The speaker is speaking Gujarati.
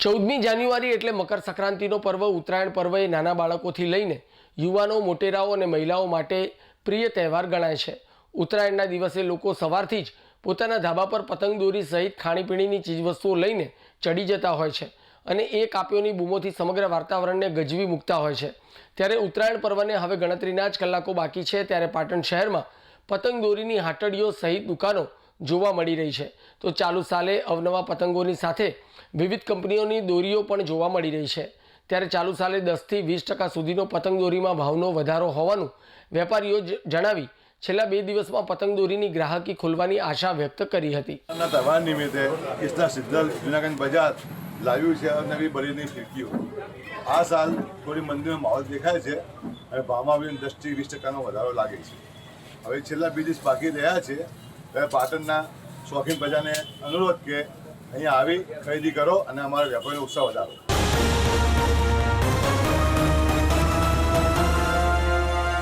ચૌદમી જાન્યુઆરી એટલે મકર સંક્રાંતિનો પર્વ ઉત્તરાયણ પર્વ એ નાના બાળકોથી લઈને યુવાનો, મોટેરાઓ અને મહિલાઓ માટે પ્રિય તહેવાર ગણાય છે. ઉત્તરાયણના દિવસે લોકો સવારથી જ પોતાના ધાબા પર પતંગ દોરી સહિત ખાણીપીણીની ચીજવસ્તુઓ લઈને ચડી જતા હોય છે અને એ કાપ્યોની બૂમોથી સમગ્ર વાતાવરણને ગજવી મૂકતા હોય છે. ત્યારે ઉત્તરાયણ પર્વને હવે ગણતરીના જ કલાકો બાકી છે, ત્યારે પાટણ શહેરમાં પતંગ દોરીની હાટડીઓ સહિત દુકાનો જોવા મળી રહી છે. તો ચાલુ સાલે અવનવા પતંગોની સાથે વિવિધ કંપનીઓની દોરીઓ પણ જોવા મળી રહી છે. ત્યારે ચાલુ સાલે દસથી વીસ ટકા સુધીનો પતંગ દોરીમાં ભાવનો વધારો હોવાનું વેપારીઓ જણાવી છેલ્લા બે દિવસમાં પતંગ દોરીની ગ્રાહકી ખોલવાની આશા વ્યક્ત કરી હતી. તહેવાર નિમિત્તે કિસ્તા સિદ્ધલ જુનાગંજ બજાર લાવ્યું છે નવી બરીની ફિરકીઓ આ સાલ થોડી મંદિરનો માહોલ દેખાય છે અને ભાવમાં બી દસથી વીસ ટકાનો વધારો લાગે છે. હવે છેલ્લા બે દિવસ બાકી રહ્યા છે. પાટણના શોખીન પ્રજાને અનુરોધ કે અહીંયા આવી ખરીદી કરો અને અમારા વેપારીનો ઉત્સાહ વધારો.